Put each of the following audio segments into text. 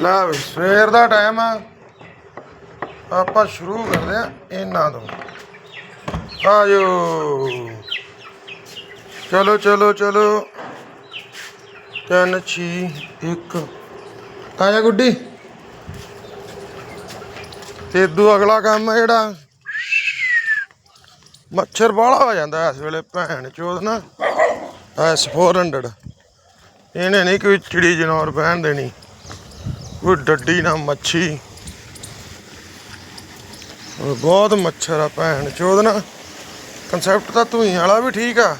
ਲੈ ਵੀ, ਸਵੇਰ ਦਾ ਟਾਈਮ ਆ। ਆਪਾਂ ਸ਼ੁਰੂ ਕਰਦੇ ਆ ਇਹਨਾਂ ਤੋਂ। ਆਜੋ। ਚਲੋ ਚਲੋ ਚਲੋ। ਤਿੰਨ, ਛੀ, ਇੱਕ। ਆਜਾ ਗੁੱਡੀ। ਤੇ ਇਦੋਂ ਅਗਲਾ ਕੰਮ ਆ ਜਿਹੜਾ। ਮੱਛਰ ਬਾਹਲਾ ਹੋ ਜਾਂਦਾ ਇਸ ਵੇਲੇ ਭੈਣ ਚੋਦ ਨਾ। ਐਸ 400 ਇਹਨੇ ਨਹੀਂ ਕੋਈ ਚਿੜੀ ਜਨੌਰ ਬਹਿਣ ਦੇਣੀ ਕੋਈ ਡੱਡੀ ਨਾ ਮੱਛੀ। ਬਹੁਤ ਮੱਛਰ ਆ ਭੈਣ ਚੋਦ ਨਾ। ਕਨਸੈਪਟ ਤਾਂ ਧੂਈ ਵਾਲਾ ਵੀ ਠੀਕ ਆ।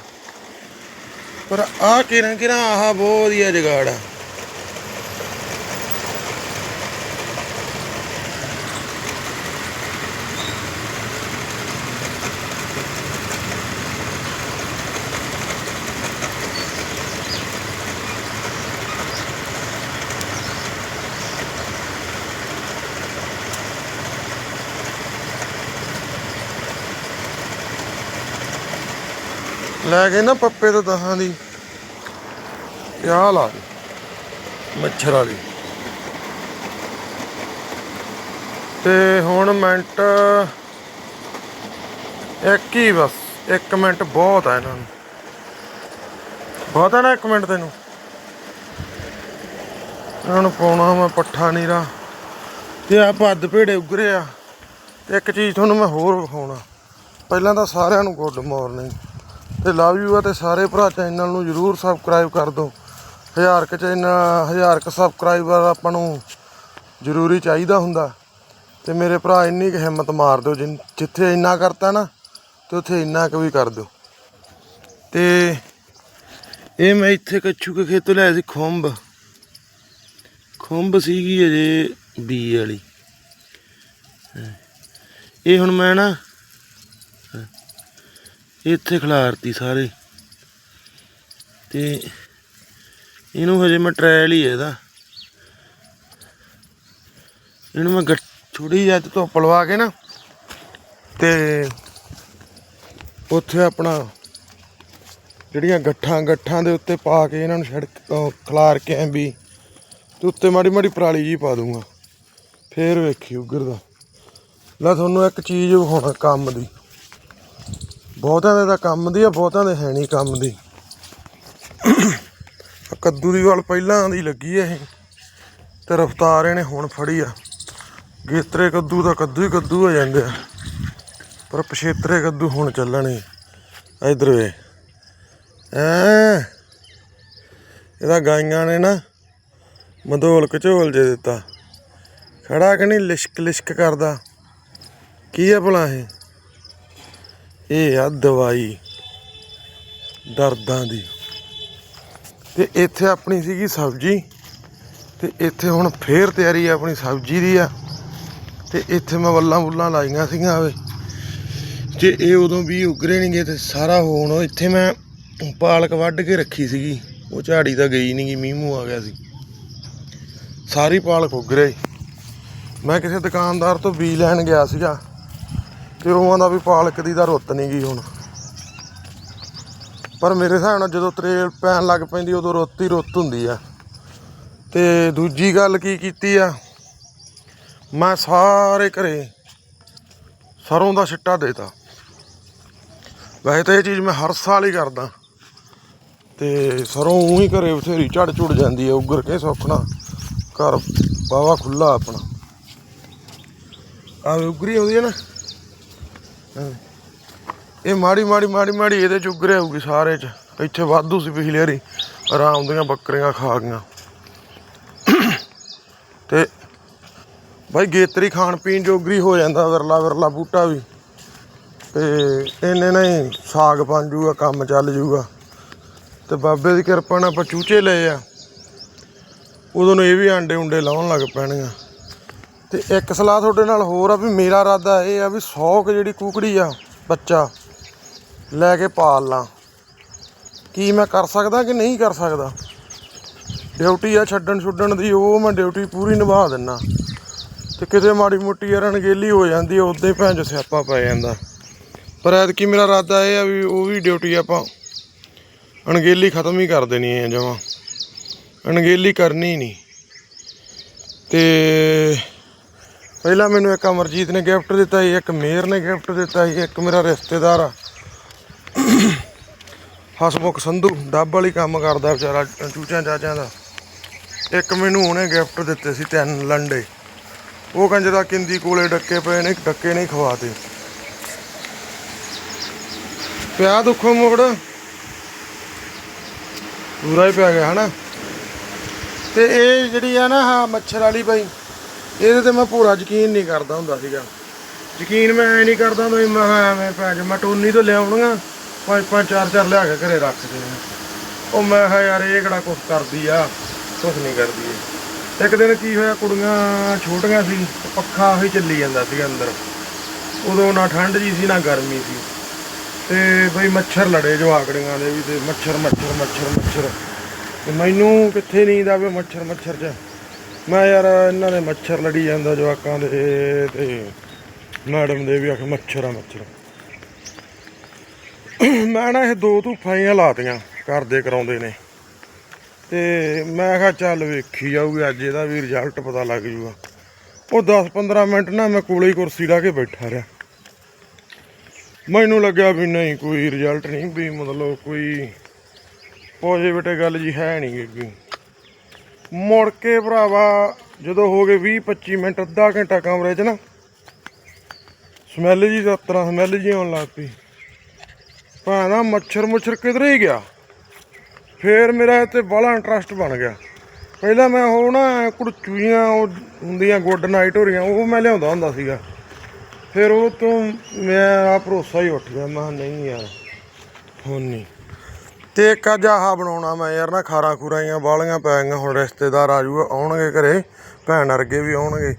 ਪਰ ਆ ਕਿਰਾਂ ਕਿਰਾਂ ਆਹ ਬਹੁਤ ਵਧੀਆ ਜਗਾੜ ਆ। ਲੈ ਕੇ ਨਾ ਪੱਪੇ ਤੋਂ ਦਹਾਂ ਦੀ। ਤੇ ਲਾ ਦੇ, ਮੱਛਰ ਵਾਲੀ। ਤੇ ਹੁਣ ਮਿੰਟ ਇੱਕ ਹੀ ਬਸ 1 ਮਿੰਟ ਬਹੁਤ ਆ ਇਹਨਾਂ ਨੂੰ। ਬਹੁਤ ਆ ਨਾ 1 ਮਿੰਟ ਤੈਨੂੰ। ਇਹਨਾਂ ਨੂੰ ਪਾਉਣਾ ਮੈਂ ਪੱਠਾ ਨੀਰਾ। ਤੇ ਆ ਪੱਦ ਭੇੜੇ ਉਗਰੇ ਆ। ਤੇ ਇੱਕ ਚੀਜ਼ ਤੁਹਾਨੂੰ ਮੈਂ ਹੋਰ ਵਿਖਾਉਣਾ। ਪਹਿਲਾਂ ਤਾਂ ਸਾਰਿਆਂ ਨੂੰ ਗੁੱਡ ਮਾਰਨਿੰਗ। ਤੇ ਲਵ ਯੂ ਆ ਤੇ ਸਾਰੇ ਭਰਾ ਚੈਨਲ ਨੂੰ ਜਰੂਰ ਸਬਸਕ੍ਰਾਈਬ ਕਰ ਦਿਓ। ਹਜ਼ਾਰ ਕ ਚੈਨਲ ਹਜ਼ਾਰ ਕ ਸਬਸਕ੍ਰਾਈਬਰ ਆਪਾਂ ਨੂੰ ਜ਼ਰੂਰੀ ਚਾਹੀਦਾ ਹੁੰਦਾ। ਤੇ ਮੇਰੇ ਭਰਾ ਇੰਨੀ ਕੁ ਹਿੰਮਤ ਮਾਰ ਦਿਓ, ਜਿਨ- ਜਿੱਥੇ ਇੰਨਾ ਕਰਤਾ ਨਾ, ਤੇ ਉੱਥੇ ਇੰਨਾ ਕੁ ਵੀ ਕਰ ਦਿਓ। ਤੇ ਇਹ ਮੈਂ ਇੱਥੇ ਕੱਛੂ ਕੇ ਖੇਤੋਂ ਲਿਆ ਸੀ ਖੁੰਬ ਖੁੰਬ ਸੀਗੀ ਅਜੇ ਬੀ ਵਾਲੀ। ਇਹ ਹੁਣ ਮੈਂ ਨਾ ਇੱਥੇ ਖਿਲਾਰਤੀ ਸਾਰੇ। ਤੇ ਇਹਨੂੰ ਹਜੇ ਮੈਂ ਟ੍ਰਾਇਲ ਹੀ ਇਹਦਾ। ਇਹਨੂੰ ਮੈਂ ਗੱਠ- ਥੋੜੀ ਧੁੱਪ ਲਵਾ ਕੇ ਨਾ, ਤੇ ਉੱਥੇ ਆਪਣਾ ਜਿਹੜੀਆਂ ਗੱਠਾਂ ਗੱਠਾਂ ਦੇ ਉੱਤੇ ਪਾ ਕੇ ਇਹਨਾਂ ਨੂੰ ਛੜਕ ਅਹ ਖਿਲਾਰ ਕੇ ਐਂ ਵੀ ਤੇ ਉੱਤੇ ਮਾੜੀ ਮਾੜੀ ਪਰਾਲੀ ਜੀ ਪਾ ਦੂੰਗਾ ਫੇਰ ਵੇਖੀ ਉਗਰ ਦਾ। ਲੈ ਤੁਹਾਨੂੰ ਇੱਕ ਚੀਜ਼ ਵਿਖਾਉਣਾ ਕੰਮ ਦੀ। ਬਹੁਤਾਂ ਦੇ ਤਾਂ ਕੰਮ ਦੀ ਆ ਬਹੁਤਾਂ ਦੇ ਹੈ ਨਹੀਂ ਕੰਮ ਦੀ। ਕੱਦੂ ਦੀ ਵਾਲ ਪਹਿਲਾਂ ਦੀ ਲੱਗੀ ਐ ਇਹ, ਤੇ ਰਫਤਾਰ ਇਹਨੇ ਹੁਣ ਫੜੀ ਆ। ਗੇਤਰੇ ਕੱਦੂ ਦਾ ਕੱਦੂ ਹੀ ਕੱਦੂ ਹੋ ਜਾਂਦੇ ਆ, ਪਰ ਪਛੇਤਰੇ ਕੱਦੂ ਹੁਣ ਚੱਲਣੇ ਇਧਰ ਵੇ ਐ ਇਹਦਾ ਗਾਈਆਂ ਨੇ ਨਾ ਮਧੋਲ ਕਝੋਲ ਜੇ ਦਿੱਤਾ। ਖੜਾ ਕਿ ਨਹੀਂ ਲਿਸ਼ਕ ਲਿਸ਼ਕ ਕਰਦਾ? ਕੀ ਆ ਭਲਾ ਇਹ? ਇਹ ਆ ਦਵਾਈ ਦਰਦਾਂ ਦੀ। ਤੇ ਇੱਥੇ ਆਪਣੀ ਸੀਗੀ ਸਬਜ਼ੀ, ਤੇ ਇੱਥੇ ਹੁਣ ਫੇਰ ਤਿਆਰੀ ਆ ਆਪਣੀ ਸਬਜ਼ੀ ਦੀ ਆ। ਤੇ ਇੱਥੇ ਮੈਂ ਵੱਲਾਂ ਬੁੱਲਾਂ ਲਾਈਆਂ ਸੀਗੀਆਂ ਵੇ। ਜੇ ਇਹ ਉਦੋਂ ਵੀ ਉਗਰੇ ਨਹੀਂਗੇ ਤੇ ਸਾਰਾ ਹੋਣ ਇੱਥੇ ਮੈਂ ਪਾਲਕ ਵੱਢ ਕੇ ਰੱਖੀ ਸੀਗੀ। ਉਹ ਝਾੜੀ ਤਾਂ ਗਈ ਨਹੀਂਗੀ ਮੀਂਹ ਮੂੰਹ ਆ ਗਿਆ ਸੀ। ਸਾਰੀ ਪਾਲਕ ਉਗਰੇ। ਮੈਂ ਕਿਸੇ ਦੁਕਾਨਦਾਰ ਤੋਂ ਬੀਜ ਲੈਣ ਗਿਆ ਸੀਗਾ। ਤੇ ਉਹ ਆਂਦਾ ਵੀ ਪਾਲਕ ਦੀ ਤਾਂ ਰੁੱਤ ਨਹੀਂ ਗਈ ਹੁਣ। ਪਰ ਮੇਰੇ ਹਿਸਾਬ ਨਾਲ ਜਦੋਂ ਤਰੇਲ ਪੈਣ ਲੱਗ ਪੈਂਦੀ, ਉਦੋਂ ਰੁੱਤ ਹੀ ਰੁੱਤ ਹੁੰਦੀ ਆ। ਤੇ ਦੂਜੀ ਗੱਲ ਕੀ ਕੀਤੀ ਆ? ਮੈਂ ਸਾਰੇ ਘਰੇ ਸਰੋਂ ਦਾ ਛਿੱਟਾ ਦੇਤਾ। ਵੈਸੇ ਤਾਂ ਇਹ ਚੀਜ਼ ਮੈਂ ਹਰ ਸਾਲ ਹੀ ਕਰਦਾ। ਤੇ ਸਰੋਂ ਊਂ ਹੀ ਘਰੇ ਬਥੇਰੀ ਝੜ ਝੁੜ ਜਾਂਦੀ ਆ, ਉੱਗਰ ਕੇ ਸੁੱਕਣਾ। ਘਰ ਬਾਵਾ ਖੁੱਲਾ ਆਪਣਾ। ਆ ਉੱਗਰੀ ਆਉਂਦੀ ਹੈ ਨਾ? ਇਹ ਮਾੜੀ ਮਾੜੀ ਮਾੜੀ ਮਾੜੀ ਇਹਦੇ ਚ ਉੱਗਰੇ ਆਊਗੀ ਸਾਰੇ ਚ। ਇੱਥੇ ਵਾਧੂ ਸੀ ਪਿਛਲੀ ਵਾਰੀ। ਆਰਾਮ ਦੀਆਂ ਬੱਕਰੀਆਂ ਖਾ ਗਈਆਂ। ਤੇ ਭਾਈ ਗੇਤਰੀ ਖਾਣ ਪੀਣ ਜੋਗਰੀ ਹੋ ਜਾਂਦਾ, ਵਿਰਲਾ ਵਿਰਲਾ ਬੂਟਾ ਵੀ। ਤੇ ਇਹਨੇ ਨਹੀਂ ਸਾਗ ਬਣ ਜੂਗਾ, ਕੰਮ ਚੱਲ ਜੂਗਾ। ਤੇ ਬਾਬੇ ਦੀ ਕਿਰਪਾ ਨਾਲ ਆਪਾਂ ਚੂਚੇ ਲਏ ਆ। ਉਦੋਂ ਨੂੰ ਇਹ ਵੀ ਆਂਡੇ ਉਂਡੇ ਲਾਉਣ ਲੱਗ ਪੈਣਗੇ ਤੇ ਇੱਕ ਸਲਾਹ ਤੁਹਾਡੇ ਨਾਲ ਹੋਰ ਆ ਵੀ ਮੇਰਾ ਇਰਾਦਾ ਇਹ ਆ ਵੀ 100 ਕ ਜਿਹੜੀ ਕੁਕੜੀ ਆ, ਬੱਚਾ, ਲੈ ਕੇ ਪਾਲ ਲਾਂ। ਕੀ ਮੈਂ ਕਰ ਸਕਦਾ ਕਿ ਨਹੀਂ ਕਰ ਸਕਦਾ? ਡਿਊਟੀ ਆ ਛੱਡਣ ਛੁੱਡਣ ਦੀ, ਉਹ ਮੈਂ ਡਿਊਟੀ ਪੂਰੀ ਨਿਭਾ ਦਿੰਨਾ। ਤੇ ਕਿਤੇ ਮਾੜੀ ਮੋਟੀ ਯਾਰ ਅਣਗੇਲੀ ਹੋ ਜਾਂਦੀ ਆ, ਉਦੋਂ ਹੀ ਭੈਣ ਜੋ ਸਿਆਪਾ ਪੈ ਜਾਂਦਾ। ਪਰ ਐਤਕੀ ਮੇਰਾ ਇਰਾਦਾ ਇਹ ਆ ਵੀ ਉਹ ਵੀ ਡਿਊਟੀ ਆਪਾਂ ਅਣਗੇਲੀ ਖਤਮ ਹੀ ਕਰ ਦੇਣੀ ਹੈ ਜਮਾਂ। ਅਣਗੇਲੀ ਕਰਨੀ ਨਹੀਂ। ਤੇ ਪਹਿਲਾਂ ਮੈਨੂੰ ਇੱਕ ਅਮਰਜੀਤ ਨੇ ਗਿਫਟ ਦਿੱਤਾ ਸੀ, ਇੱਕ ਮੇਰ ਨੇ ਗਿਫਟ ਦਿੱਤਾ ਸੀ, ਇੱਕ ਮੇਰਾ ਰਿਸ਼ਤੇਦਾਰ ਆ। ਹਸਮੁਖ ਸੰਧੂ, ਡੱਬ ਵਾਲੀ ਕੰਮ ਕਰਦਾ ਵਿਚਾਰਾ, ਚੂਚਿਆਂ ਚਾਚਿਆਂ ਦਾ। ਇੱਕ ਮੈਨੂੰ ਉਹਨੇ ਗਿਫਟ ਦਿੱਤੇ ਸੀ ਤਿੰਨ ਲੰਡੇ। ਉਹ ਕੰਜਰਾ ਕਿੰਦੀ ਕੋਲੇ ਡੱਕੇ ਪਏ ਨੇ, ਡੱਕੇ ਨਹੀਂ ਖਵਾਤੇ। ਪਿਆ ਦੁੱਖੋਂ ਮੋੜ ਪੂਰਾ ਹੀ ਪਿਆ ਗਿਆ, ਹਨਾ? ਤੇ ਇਹ ਜਿਹੜੀ ਆ ਨਾ ਹਾਂ ਮੱਛਰ ਵਾਲੀ ਬਾਈ ਇਹਦੇ ਤੇ ਮੈਂ ਪੂਰਾ ਯਕੀਨ ਨਹੀਂ ਕਰਦਾ ਹੁੰਦਾ ਸੀਗਾ। ਯਕੀਨ ਮੈਂ ਐ ਨਹੀਂ ਕਰਦਾ ਹੁੰਦਾ ਵੀ ਮੈਂ ਕਿਹਾ ਐਵੇਂ ਪੈ ਜਾ, ਮੈਂ ਟੋਨੀ ਤੋਂ ਲਿਆਉਣੀਆਂ ਪੰਜ ਪੰਜ, ਚਾਰ ਚਾਰ ਲਿਆ ਕੇ ਘਰੇ ਰੱਖ ਦੇਣਾ ਉਹ ਮੈਂ ਕਿਹਾ ਯਾਰ ਇਹ ਕਿਹੜਾ ਕੁਛ ਕਰਦੀ ਆ, ਕੁਛ ਨਹੀਂ ਕਰਦੀ ਇਹ। ਇੱਕ ਦਿਨ ਕੀ ਹੋਇਆ, ਕੁੜੀਆਂ ਛੋਟੀਆਂ ਸੀ ਤੇ ਪੱਖਾ ਉਹੀ ਚੱਲੀ ਜਾਂਦਾ ਸੀ ਅੰਦਰ। ਉਦੋਂ ਨਾ ਠੰਡ ਜੀ ਸੀ, ਨਾ ਗਰਮੀ ਸੀ। ਤੇ ਬਈ ਮੱਛਰ ਲੜੇ ਜਵਾਕੜੀਆਂ ਦੇ ਵੀ ਤੇ ਮੱਛਰ ਮੱਛਰ ਮੱਛਰ ਮੱਛਰ। ਤੇ ਮੈਨੂੰ ਕਿੱਥੇ ਨੀਂਦ ਆਵੇ ਮੱਛਰ ਮੱਛਰ ਚ? ਮੈਂ ਯਾਰ ਇਹਨਾਂ ਨੇ ਮੱਛਰ ਲੜੀ ਜਾਂਦਾ ਜਵਾਕਾਂ ਦੇ ਤੇ ਮੈਡਮ ਦੇ ਵੀ ਆਖ ਮੱਛਰ ਆ ਮੱਛਰ। ਮੈਂ ਨਾ ਇਹ ਦੋ ਧੂਫਾਈਆਂ ਲਾਤੀਆਂ ਕਰਦੇ ਕਰਾਉਂਦੇ ਨੇ। ਤੇ ਮੈਂ ਕਿਹਾ ਚੱਲ ਵੇਖੀ ਜਾਊਗੀ, ਅੱਜ ਇਹਦਾ ਵੀ ਰਿਜ਼ਲਟ ਪਤਾ ਲੱਗ ਜੂਗਾ। ਉਹ 10-15 ਮਿੰਟ ਨਾ ਮੈਂ ਕੋਲੇ ਹੀ ਕੁਰਸੀ ਲਾ ਕੇ ਬੈਠਾ ਰਿਹਾ। ਮੈਨੂੰ ਲੱਗਿਆ ਵੀ ਨਹੀਂ, ਕੋਈ ਰਿਜ਼ਲਟ ਨਹੀਂ ਵੀ ਮਤਲਬ ਕੋਈ ਪੋਜ਼ਿਟਿਵ ਗੱਲ ਜੀ ਹੈ ਨਹੀਂ ਗੀ ਮੁੜ ਕੇ ਭਰਾਵਾ, ਜਦੋਂ ਹੋ ਗਏ 20 25 ਮਿੰਟ, ਅੱਧਾ ਘੰਟਾ ਕਮਰੇ 'ਚ ਨਾ, ਸਮੈਲ ਜੀ ਦਾ ਤਰ੍ਹਾਂ ਸਮੈਲ ਜੀ ਆਉਣ ਲੱਗ ਪਈ। ਭਾਣਾ, ਮੱਛਰ ਮੁੱਛਰ ਕਿਧਰੇ ਹੀ ਗਿਆ? ਫੇਰ ਮੇਰਾ ਇੱਥੇ ਤੇ ਬੜਾ ਇੰਟਰਸਟ ਬਣ ਗਿਆ। ਪਹਿਲਾਂ ਮੈਂ ਉਹ ਨਾ ਕੁੜਚੂਈਆਂ ਉਹ ਹੁੰਦੀਆਂ ਗੁੱਡ ਨਾਈਟ ਹੋ ਰਹੀਆਂ ਉਹ ਮੈਂ ਲਿਆਉਂਦਾ ਹੁੰਦਾ ਸੀਗਾ। ਫਿਰ ਉਹ ਤੋਂ ਮੈਂ ਮੇਰਾ ਭਰੋਸਾ ਹੀ ਉੱਠ ਗਿਆ, ਮੈਂ ਕਿਹਾ ਨਹੀਂ ਯਾਰ, ਹੁਣ ਨਹੀਂ। ਤੇ ਇੱਕ ਅੱਜ ਆਹ ਬਣਾਉਣਾ ਮੈਂ ਯਾਰ ਨਾ ਖਾਰਾਂ ਖੁਰਾਈਆਂ ਬਾਲੀਆਂ ਪੈ ਗਈਆਂ, ਹੁਣ ਰਿਸ਼ਤੇਦਾਰ ਆ ਜੂਗਾ ਆਉਣਗੇ ਘਰੇ, ਭੈਣ ਅਰਗੇ ਵੀ ਆਉਣਗੇ।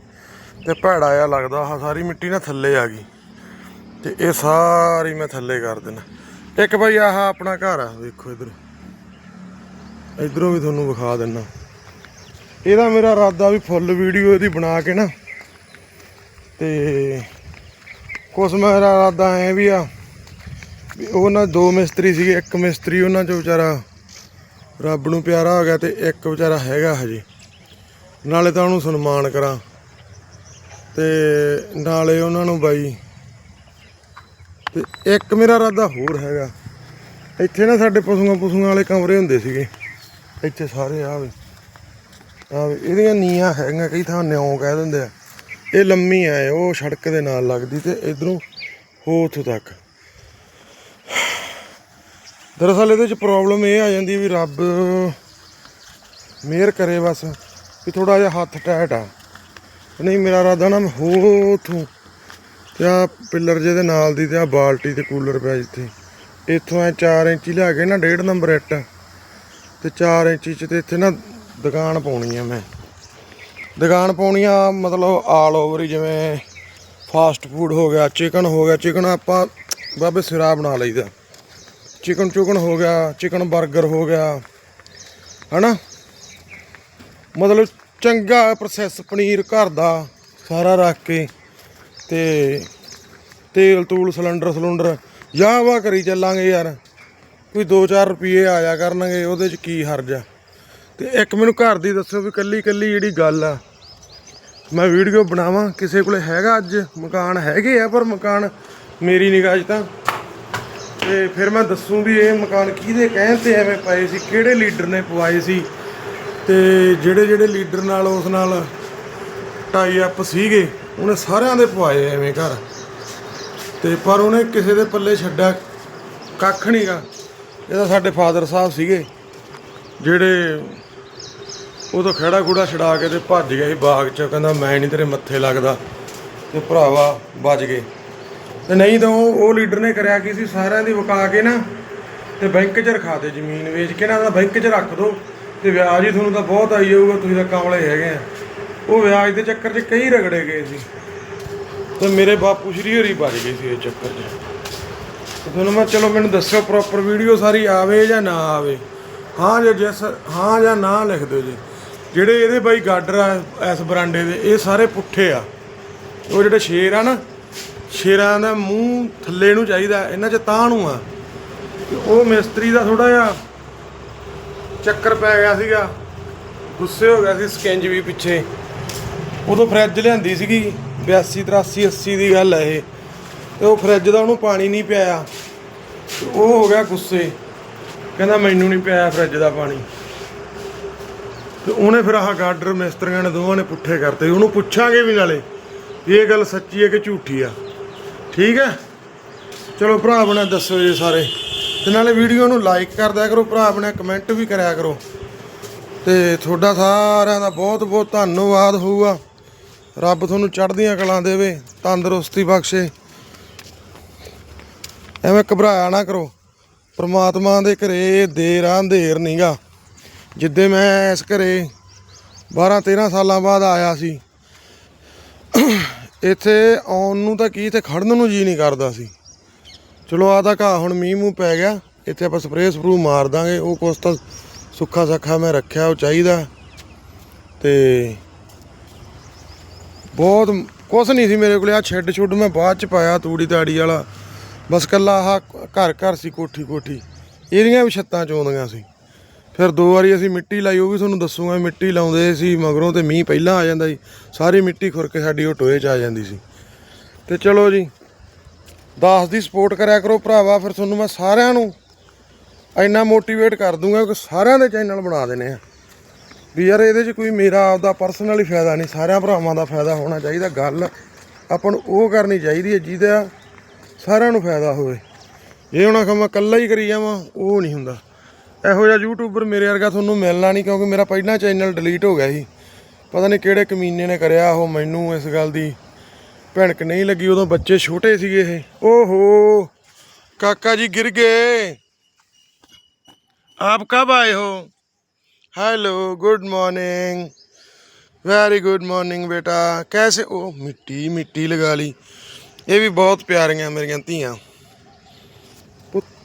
ਤੇ ਭੈੜਾ ਜਿਹਾ ਲੱਗਦਾ, ਆਹ ਸਾਰੀ ਮਿੱਟੀ ਨਾ ਥੱਲੇ ਆ ਗਈ। ਤੇ ਇਹ ਸਾਰੀ ਮੈਂ ਥੱਲੇ ਕਰ ਦੇਣਾ। ਇੱਕ ਭਾਈ ਆਹ ਆਪਣਾ ਘਰ ਆ ਦੇਖੋ ਇਧਰ। ਇਧਰੋਂ ਵੀ ਤੁਹਾਨੂੰ ਵਿਖਾ ਦਿੰਨਾ। ਇਹਦਾ ਮੇਰਾ ਇਰਾਦਾ ਵੀ ਫੁੱਲ ਵੀਡੀਓ ਇਹਦੀ ਬਣਾ ਕੇ ਨਾ। ਤੇ ਕੁਛ ਮੇਰਾ ਇਰਾਦਾ ਐ ਵੀ ਆ ਵੀ ਉਹਨਾਂ ਦੋ ਮਿਸਤਰੀ ਸੀਗੇ, ਇੱਕ ਮਿਸਤਰੀ ਉਹਨਾਂ ਚੋਂ ਵਿਚਾਰਾ ਰੱਬ ਨੂੰ ਪਿਆਰਾ ਹੋ ਗਿਆ ਤੇ ਇੱਕ ਵਿਚਾਰਾ ਹੈਗਾ ਹਜੇ। ਨਾਲੇ ਤਾਂ ਉਹਨੂੰ ਸਨਮਾਨ ਕਰਾਂ। ਤੇ ਨਾਲੇ ਉਹਨਾਂ ਨੂੰ ਬਾਈ, ਤੇ ਇੱਕ ਮੇਰਾ ਇਰਾਦਾ ਹੋਰ ਹੈਗਾ। ਇੱਥੇ ਨਾ ਸਾਡੇ ਪਸ਼ੂਆਂ ਪਸ਼ੂਆਂ ਵਾਲੇ ਕਮਰੇ ਹੁੰਦੇ ਸੀਗੇ। ਇੱਥੇ ਸਾਰੇ ਆਵੇ ਆਵੇ ਇਹਦੀਆਂ ਨੀਆਂ ਹੈਗੀਆਂ, ਕਈ ਥਾਂ ਨਿਉਂ ਕਹਿ ਦਿੰਦੇ ਆ। ਇਹ ਲੰਮੀ ਆ ਉਹ ਸੜਕ ਦੇ ਨਾਲ ਲੱਗਦੀ ਤੇ ਇਧਰੋਂ ਹੋ ਉੱਥੋਂ ਤੱਕ। ਦਰਅਸਲ ਇਹਦੇ ਚ ਪ੍ਰੋਬਲਮ ਇਹ ਆ ਜਾਂਦੀ ਵੀ ਰੱਬ ਮਿਹਰ ਕਰੇ ਬਸ, ਵੀ ਥੋੜਾ ਜਿਹਾ ਹੱਥ ਟੈਟ ਆ। ਨਹੀਂ, ਮੇਰਾ ਇਰਾਦਾ ਨਾ ਹੋ ਉਥੋਂ ਤੇ ਆ ਪਿੱਲਰ ਜਿਹਦੇ ਨਾਲ ਦੀ ਤੇ ਆ ਬਾਲਟੀ ਤੇ ਕੂਲਰ ਪਿਆ ਜਿੱਥੇ ਇੱਥੋਂ ਐ 4 ਇੰਚੀ ਲਿਆ ਕੇ ਨਾ 1.5 ਨੰਬਰ ਇੱਟ। ਤੇ 4 ਇੰਚੀ ਚ ਤੇ ਇੱਥੇ ਨਾ ਦੁਕਾਨ ਪਾਉਣੀ ਆ ਮੈਂ। ਦੁਕਾਨ ਪਾਉਣੀ ਆ, ਮਤਲਬ ਆਲ ਓਵਰ ਹੀ ਜਿਵੇਂ ਫਾਸਟ ਫੂਡ ਹੋ ਗਿਆ ਚਿਕਨ ਹੋ ਗਿਆ ਚਿਕਨ ਆਪਾਂ ਬਾਬੇ ਸਿਰਾ ਬਣਾ ਲਈਦਾ। ਚਿਕਨ ਚੁਕਨ ਹੋ ਗਿਆ, ਚਿਕਨ 버ਗਰ ਹੋ ਗਿਆ, ਹਨਾ? ਮਤਲਬ ਚੰਗਾ ਪ੍ਰੋਸੈਸ ਪਨੀਰ ਘਰ ਦਾ ਸਾਰਾ ਰੱਖ ਕੇ ਤੇ ਤੇਲ, ਤੂਲ, ਸਿਲੰਡਰ ਸਿਲੰਡਰ ਜਾਂ ਵਾ ਕਰੀ ਚੱਲਾਂਗੇ ਯਾਰ। ਕੋਈ 2-4 ਰੁਪਏ ਆਇਆ ਕਰਨਗੇ, ਉਹਦੇ ਚ ਕੀ ਹਰਜ ਆ? ਤੇ ਇੱਕ ਮੈਨੂੰ ਘਰ ਦੀ ਦੱਸੋ ਵੀ ਕੱਲੀ ਕੱਲੀ ਜਿਹੜੀ ਗੱਲ ਆ। ਮੈਂ ਵੀਡੀਓ ਬਣਾਵਾਂ, ਕਿਸੇ ਕੋਲੇ ਹੈਗਾ ਅੱਜ? ਮਕਾਨ ਹੈਗੇ ਆ, ਪਰ ਮਕਾਨ ਮੇਰੀ ਨਿਗਾਹ 'ਚ ਤਾਂ ਤੇ ਫਿਰ ਮੈਂ ਦੱਸੂ ਵੀ ਇਹ ਮਕਾਨ ਕਿਹਦੇ ਕਹਿਣ ਤੇ ਐਵੇਂ ਪਾਏ ਸੀ, ਕਿਹੜੇ ਲੀਡਰ ਨੇ ਪਵਾਏ ਸੀ ਤੇ ਜਿਹੜੇ ਜਿਹੜੇ ਲੀਡਰ ਨਾਲ ਉਸ ਨਾਲ ਟਾਈ ਅਪ ਸੀਗੇ, ਉਹਨੇ ਸਾਰਿਆਂ ਦੇ ਪਵਾਏ ਐਵੇਂ ਘਰ। ਤੇ ਪਰ ਉਹਨੇ ਕਿਸੇ ਦੇ ਪੱਲੇ ਛੱਡਿਆ ਕੱਖ ਨਹੀਂਗਾ ਇਹ ਤਾਂ ਸਾਡੇ ਫਾਦਰ ਸਾਹਿਬ ਸੀਗੇ, ਜਿਹੜੇ ਉਹ ਤਾਂ ਖੜਾ ਖੂੜਾ ਛਡਾ ਕੇ ਤੇ ਭੱਜ ਗਿਆ ਸੀ ਬਾਗ ਚ ਕਹਿੰਦਾ, ਮੈਂ ਨਹੀਂ ਤੇਰੇ ਮੱਥੇ ਲੱਗਦਾ, ਤੇ ਭਰਾਵਾ ਬਚ ਗਏ। ਤੇ ਨਹੀਂ ਤਾਂ ਉਹ ਉਹ ਲੀਡਰ ਨੇ ਕਰਿਆ ਕੀ ਸੀ? ਸਾਰਿਆਂ ਦੀ ਵਕਾ ਕੇ ਨਾ ਤੇ ਬੈਂਕ 'ਚ ਰਖਾ ਦੇ ਜ਼ਮੀਨ ਵੇਚ ਕੇ ਨਾ ਬੈਂਕ 'ਚ ਰੱਖ ਦੋ। ਤੇ ਵਿਆਜ ਹੀ ਤੁਹਾਨੂੰ ਤਾਂ ਬਹੁਤ ਆਈ ਜਾਊਗਾ, ਤੁਸੀਂ ਤਾਂ ਕਮਲੇ ਹੈਗੇ ਆ। ਉਹ ਵਿਆਜ ਦੇ ਚੱਕਰ 'ਚ ਕਈ ਰਗੜੇ ਗਏ ਸੀ। ਤੇ ਮੇਰੇ ਬਾਪੂ ਸ਼੍ਰੀ ਹਰੀ ਬਚ ਗਏ ਸੀ ਇਹ ਚੱਕਰ 'ਚ। ਤੁਹਾਨੂੰ ਮੈਂ ਚਲੋ ਮੈਨੂੰ ਦੱਸਿਓ ਪ੍ਰੋਪਰ ਵੀਡੀਓ ਸਾਰੀ ਆਵੇ ਜਾਂ ਨਾ ਆਵੇ। ਹਾਂ ਜੇ ਜਿਸ ਹਾਂ ਜਾਂ ਨਾ ਲਿਖ ਦਿਓ ਜੀ। ਜਿਹੜੇ ਇਹਦੇ ਬਾਈ ਗਾਡਰ ਆ ਇਸ ਬਰਾਂਡੇ ਦੇ, ਇਹ ਸਾਰੇ ਪੁੱਠੇ ਆ। ਉਹ ਜਿਹੜੇ ਸ਼ੇਰ ਆ ਨਾ ਸ਼ੇਰਾਂ ਦਾ ਮੂੰਹ ਥੱਲੇ ਨੂੰ ਚਾਹੀਦਾ, ਇਹਨਾਂ 'ਚ ਤਾਂ ਨੂੰ ਆ। ਉਹ ਮਿਸਤਰੀ ਦਾ ਥੋੜਾ ਜਿਹਾ ਚੱਕਰ ਪੈ ਗਿਆ ਸੀਗਾ, ਗੁੱਸੇ ਹੋ ਗਿਆ ਸੀ ਸਕਿੰਜ ਵੀ ਪਿੱਛੇ। ਉਦੋਂ ਫਰਿੱਜ ਲਿਆਂਦੀ ਸੀਗੀ 82 83 80 ਦੀ ਗੱਲ ਹੈ ਇਹ। ਤੇ ਉਹ ਫਰਿੱਜ ਦਾ ਉਹਨੂੰ ਪਾਣੀ ਨਹੀਂ ਪਿਆਇਆ ਉਹ ਹੋ ਗਿਆ ਗੁੱਸੇ। ਕਹਿੰਦਾ, ਮੈਨੂੰ ਨਹੀਂ ਪਿਆਇਆ ਫਰਿੱਜ ਦਾ ਪਾਣੀ। ਤੇ ਉਹਨੇ ਫਿਰ ਆਹ ਗਾਰਡਰ ਮਿਸਤਰੀਆਂ ਨੇ ਦੋਵਾਂ ਨੇ ਪੁੱਠੇ ਕਰਤੇ। ਉਹਨੂੰ ਪੁੱਛਾਂਗੇ ਵੀ ਨਾਲੇ ਇਹ ਗੱਲ ਸੱਚੀ ਹੈ ਕਿ ਝੂਠੀ ਆ? ਠੀਕ ਹੈ? ਚਲੋ ਭਰਾ ਬਣੇ ਦੱਸੋ ਜੀ ਸਾਰੇ। ਤੇ ਨਾਲੇ ਵੀਡੀਓ ਨੂੰ ਲਾਈਕ ਕਰ ਦਿਆ ਕਰੋ, ਭਰਾ ਬਣਾ ਕਮੈਂਟ ਵੀ ਕਰਿਆ ਕਰੋ। ਤੇ ਤੁਹਾਡਾ ਸਾਰਿਆਂ ਦਾ ਬਹੁਤ ਬਹੁਤ ਧੰਨਵਾਦ ਹੋਊਗਾ। ਰੱਬ ਤੁਹਾਨੂੰ ਚੜ੍ਹਦੀਆਂ ਕਲਾਂ ਦੇਵੇ, ਤੰਦਰੁਸਤੀ ਬਖਸ਼ੇ। ਐਵੇਂ ਘਬਰਾਇਆ ਨਾ ਕਰੋ। ਪ੍ਰਮਾਤਮਾ ਦੇ ਘਰੇ ਦੇਰ ਅੰਧੇਰ ਨਹੀਂਗਾ ਜਿੱਦੇ ਮੈਂ ਇਸ ਘਰੇ 12 13 ਸਾਲਾਂ ਬਾਅਦ ਆਇਆ ਸੀ ਇੱਥੇ ਆਉਣ ਨੂੰ ਤਾਂ ਕੀ, ਇੱਥੇ ਖੜਨ ਨੂੰ ਜੀ ਨਹੀਂ ਕਰਦਾ ਸੀ। ਚਲੋ ਆ ਤਾਂ ਘਾਹ ਹੁਣ ਮੀਂਹ ਮੂੰਹ ਪੈ ਗਿਆ। ਇੱਥੇ ਆਪਾਂ ਸਪਰੇਅ ਸਪਰੂ ਮਾਰ ਦਾਂਗੇ। ਉਹ ਕੁਛ ਤਾਂ ਸੁੱਖਾ ਸੱਖਾ ਮੈਂ ਰੱਖਿਆ, ਉਹ ਚਾਹੀਦਾ। ਤੇ ਬਹੁਤ ਕੁਛ ਨਹੀਂ ਸੀ ਮੇਰੇ ਕੋਲੇ। ਆ ਛੱਡ ਛੁੱਡ ਮੈਂ ਬਾਅਦ ਚ ਪਾਇਆ, ਤੂੜੀ ਤਾੜੀ ਵਾਲਾ। ਬਸ ਕੱਲਾ ਆਹ ਘਰ ਘਰ ਸੀ ਕੋਠੀ ਕੋਠੀ ਇਹਦੀਆਂ ਵੀ ਛੱਤਾਂ ਚੋਂਦੀਆਂ ਸੀ। ਫਿਰ ਦੋ ਵਾਰੀ ਅਸੀਂ ਮਿੱਟੀ ਲਾਈ, ਉਹ ਵੀ ਤੁਹਾਨੂੰ ਦੱਸੂਗਾ, ਮਿੱਟੀ ਲਾਉਂਦੇ ਸੀ, ਮਗਰੋਂ ਤੇ ਮੀਂਹ ਪਹਿਲਾਂ ਆ ਜਾਂਦਾ ਜੀ ਸਾਰੀ ਮਿੱਟੀ ਖੁਰ ਕੇ ਸਾਡੀ ਉਹ ਟੋਏ 'ਚ ਆ ਜਾਂਦੀ ਸੀ। ਤੇ ਚਲੋ ਜੀ, ਦਾਸ ਦੀ ਸਪੋਰਟ ਕਰਿਆ ਕਰੋ ਭਰਾਵਾ, ਫਿਰ ਤੁਹਾਨੂੰ ਮੈਂ ਸਾਰਿਆਂ ਨੂੰ ਇੰਨਾ ਮੋਟੀਵੇਟ ਕਰ ਦੂੰਗਾ ਕਿ ਸਾਰਿਆਂ ਦੇ ਚੈਨਲ ਬਣਾ ਦੇਣੇ ਆ। ਵੀ ਯਾਰ ਇਹਦੇ 'ਚ ਕੋਈ ਮੇਰਾ ਆਪਦਾ ਪਰਸਨਲੀ ਫਾਇਦਾ ਨਹੀਂ, ਸਾਰਿਆਂ ਭਰਾਵਾਂ ਦਾ ਫਾਇਦਾ ਹੋਣਾ ਚਾਹੀਦਾ, ਗੱਲ ਆਪਾਂ ਨੂੰ ਉਹ ਕਰਨੀ ਚਾਹੀਦੀ ਹੈ ਜਿਹਦਾ ਸਾਰਿਆਂ ਨੂੰ ਫਾਇਦਾ ਹੋਵੇ। ਇਹ ਹੁਣ ਆਖਾਂ ਮੈਂ ਇਕੱਲਾ ਹੀ ਕਰੀ ਜਾਵਾਂ, ਉਹ ਨਹੀਂ ਹੁੰਦਾ। ਇਹੋ ਜਿਹਾ ਯੂਟਿਊਬਰ ਮੇਰੇ ਵਰਗਾ ਤੁਹਾਨੂੰ ਮਿਲਣਾ ਨਹੀਂ ਕਿਉਂਕਿ ਮੇਰਾ ਪਹਿਲਾਂ ਚੈਨਲ ਡਿਲੀਟ ਹੋ ਗਿਆ ਸੀ। ਪਤਾ ਨਹੀਂ ਕਿਹੜੇ ਕਮੀਨੇ ਨੇ ਕਰਿਆ ਉਹ ਮੈਨੂੰ ਇਸ ਗੱਲ ਦੀ। ਭੈਣਕ ਨਹੀਂ ਲੱਗੀ ਉਦੋਂ ਬੱਚੇ ਛੋਟੇ ਸੀਗੇ ਇਹ। ਓਹੋ, ਕਾਕਾ ਜੀ ਗਿਰ ਗਏ। ਆਪ ਕਬ ਆਏ ਹੋ? Hello good morning very good morning ਬੇਟਾ। ਕੈਸੇ ਉਹ ਮਿੱਟੀ ਮਿੱਟੀ ਲਗਾ ਲਈ। ਇਹ ਵੀ ਬਹੁਤ ਪਿਆਰੀਆਂ ਮੇਰੀਆਂ ਧੀਆਂ।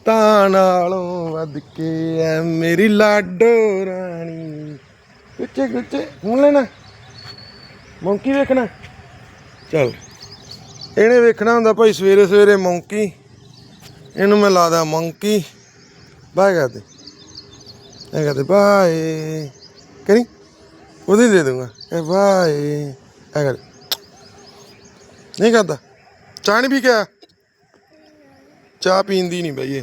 ਤਾਂ ਨਾਲੋਂ ਵੱਧ ਕੇ ਐ ਮੇਰੀ ਲਾਡੋ ਰਾਣੀ। ਗੁੱਚੇ ਗੁੱਚੇ ਹੁਣ ਲੈਣਾ। ਮੌਂਕੀ ਵੇਖਣਾ। ਚਲ। ਇਹਨੇ ਵੇਖਣਾ ਹੁੰਦਾ ਭਾਈ ਸਵੇਰੇ ਸਵੇਰੇ ਮੌਂਕੀ। ਇਹਨੂੰ ਮੈਂ ਲਾਦਾ ਮੌਂਕੀ। ਬਾਏ ਕਰਦੇ ਇਹ ਕਰਦੇ ਬਾਏ। ਕਰੀ ਉਹਦੀ ਦੇ ਦੂੰਗਾ ਇਹ ਬਾਏ। ਇਹ ਕਰ। ਨਹੀਂ ਕਰਦਾ। ਚਾਹ ਨਹੀਂ ਪੀ ਕੇ ਆਇਆ? ਚਾਹ ਪੀਂਦੀ ਨਹੀਂ ਬਈ ਇਹ